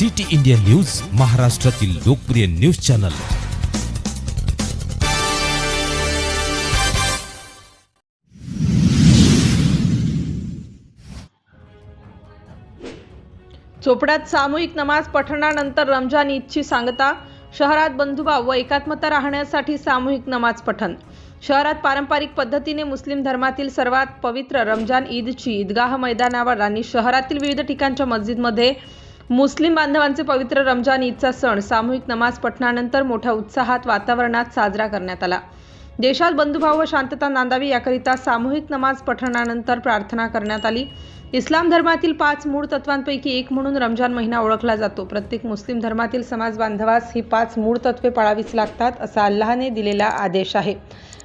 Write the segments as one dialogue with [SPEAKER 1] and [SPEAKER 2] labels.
[SPEAKER 1] City India news महाराष्ट्रातील लोकप्रिय news channel.
[SPEAKER 2] चोपड्यात सामूहिक नमाज पठणानंतर रमजान ईदची सांगता शहरात बंधुभाव व एकात्मता राहण्यासाठी सामूहिक नमाज पठण. शहरात पारंपरिक पद्धतीने मुस्लिम धर्मातील सर्वात पवित्र रमजान ईदची ईदगाह मैदानावर आणि शहरातील विविध ठिकाणच्या मस्जिदमध्ये मुस्लिम बांधवांचे पवित्र रमजान ईदचा सण सामूहिक नमाज पठणानंतर मोठ्या उत्साहात वातावरणात साजरा करण्यात आला. देशात बंधुभाव व शांतता नांदावी याकरिता सामूहिक नमाज पठणानंतर प्रार्थना करण्यात आली. इस्लाम धर्मातील पाच मूळ तत्वांपैकी एक म्हणून रमजान महिना ओळखला जातो. प्रत्येक मुस्लिम धर्मातील समाज बांधवास ही पाच मूळ तत्वे पाळावीच लागतात असा अल्लाहने दिलेला आदेश आहे.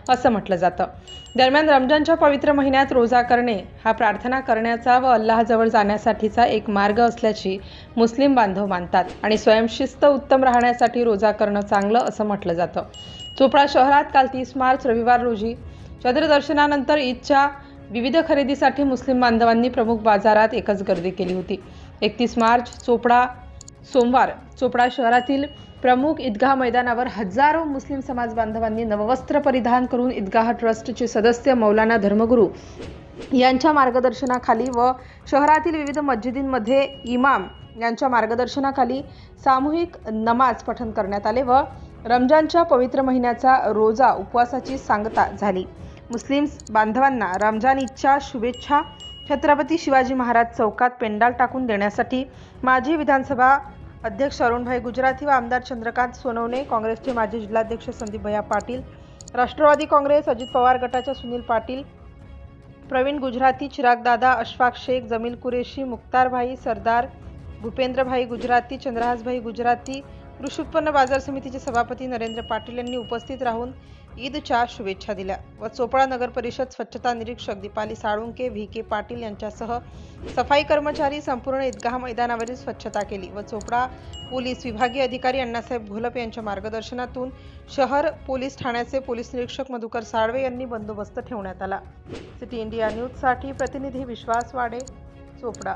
[SPEAKER 2] असं म्हटलं जातं. दरम्यान रमजानच्या पवित्र महिन्यात रोजा करणे हा प्रार्थना करण्याचा व अल्लाहजवळ जाण्यासाठीचा एक मार्ग असल्याची मुस्लिम बांधव मानतात आणि स्वयंशिस्त उत्तम राहण्यासाठी रोजा करणं चांगलं असं म्हटलं जातं. चोपडा शहरात काल तीस मार्च रविवार रोजी चंद्रदर्शनानंतर ईदच्या विविध खरेदीसाठी मुस्लिम बांधवांनी प्रमुख बाजारात एकच गर्दी केली होती. एकतीस मार्च चोपडा सोमवार चोपडा शहरातील प्रमुख ईदगाह मैदानावर हजारो मुस्लिम समाज बांधवांनी नववस्त्र परिधान करून ईदगाह ट्रस्टचे सदस्य मौलाना धर्मगुरू यांच्या मार्गदर्शनाखाली व शहरातील विविध मस्जिदींमध्ये इमाम यांच्या मार्गदर्शनाखाली सामूहिक नमाज पठण करण्यात आले व रमजानच्या पवित्र महिन्याचा रोजा उपवासाची सांगता झाली. मुस्लिम बांधवांना रमजान ईदच्या शुभेच्छा छत्रपती शिवाजी महाराज चौकात पेंडाल टाकून देण्यासाठी माजी विधानसभा अध्यक्ष अरुणभाई गुजराती व आमदार चंद्रकांत सोनवणे काँग्रेसचे माजी जिल्हाध्यक्ष संदीप भैया पाटील राष्ट्रवादी काँग्रेस अजित पवार गटाच्या सुनील पाटील प्रवीण गुजराती चिरागदादा अशफाक शेख जमील कुरेशी मुक्तारभाई सरदार भूपेंद्रभाई गुजराती चंद्रहासभाई गुजराती कृषी उत्पन्न बाजार समितीचे सभापती नरेंद्र पाटील यांनी उपस्थित राहून ईदच्या शुभेच्छा दिल्या व चोपडा नगर परिषद स्वच्छता निरीक्षक दीपाली साळुंके व्ही के पाटील यांच्यासह सफाई कर्मचारी संपूर्ण ईदगाह मैदानावरील स्वच्छता केली व चोपडा पोलीस विभागीय अधिकारी अण्णासाहेब घोलप यांच्या मार्गदर्शनातून शहर पोलीस ठाण्याचे पोलीस निरीक्षक मधुकर साळवे यांनी बंदोबस्त ठेवण्यात आला. सिटी इंडिया न्यूजसाठी प्रतिनिधी विश्वास वाडे चोपडा.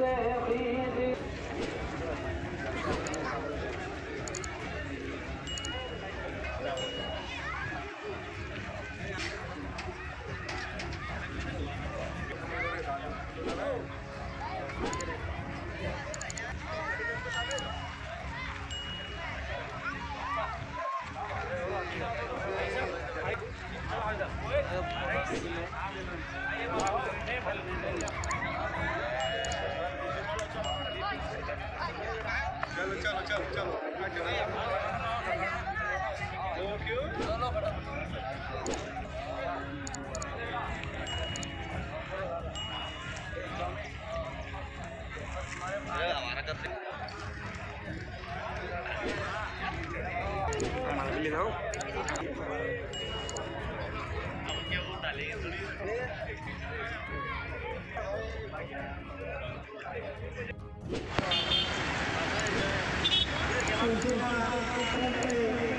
[SPEAKER 3] الساقين não?
[SPEAKER 4] Thank you.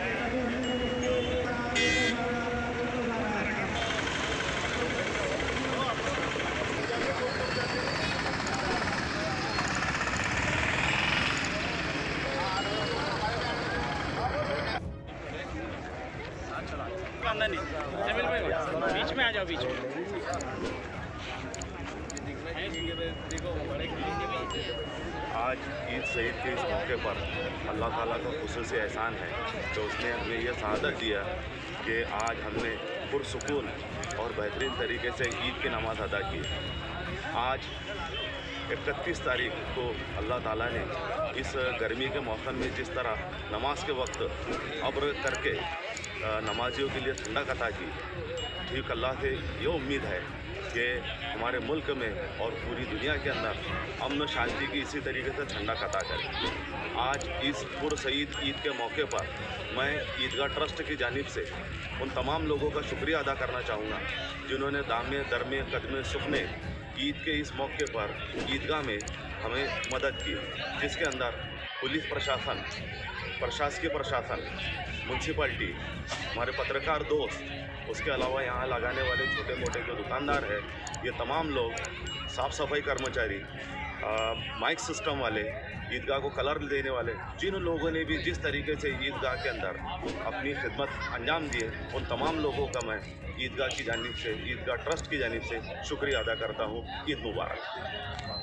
[SPEAKER 4] नहीं। जमील भाई, बीच में आ जाओ, बीच में।
[SPEAKER 5] आज ईद शहीद के इस मौके पर अल्लाह ताला का खसूस एहसान है कि उसने हमें यह शहादत दिया कि आज हमने पुरसकून और बेहतरीन तरीके से ईद की नमाज़ अदा की। आज इकतीस तारीख को अल्लाह ताला ने इस गर्मी के मौसम में जिस तरह नमाज़ के वक्त अब्र करके नमाजियों के लिए ठंडक अता की। ठीक अल्लाह से ये उम्मीद है कि हमारे मुल्क में और पूरी दुनिया के अंदर अमन शांति की इसी तरीके से ठंडा अता करें आज इस पुरसईद ईद के मौके पर मैं ईदगाह ट्रस्ट की जानिब से उन तमाम लोगों का शुक्रिया अदा करना चाहूँगा, जिन्होंने दामे, दरमे, कदमे, सुखने ईद के इस मौके पर ईदगाह में हमें मदद की, जिसके अंदर पुलिस प्रशासन, प्रशासकीय प्रशासन म्यूनसिपलिटी हमारे पत्रकार दोस्त, उसके अलावा यहाँ लगाने वाले छोटे मोटे जो दुकानदार हैं, ये तमाम लोग साफ़ सफ़ाई कर्मचारी माइक सिस्टम वाले, ईदगाह को कलर देने वाले, जिन लोगों ने भी जिस तरीके से ईदगाह के अंदर अपनी खिदमत अंजाम दिए उन तमाम लोगों का मैं ईदगाह की जानब से, ईदगाह ट्रस्ट की जानब से शुक्रिया अदा करता हूँ। ईद मुबारक।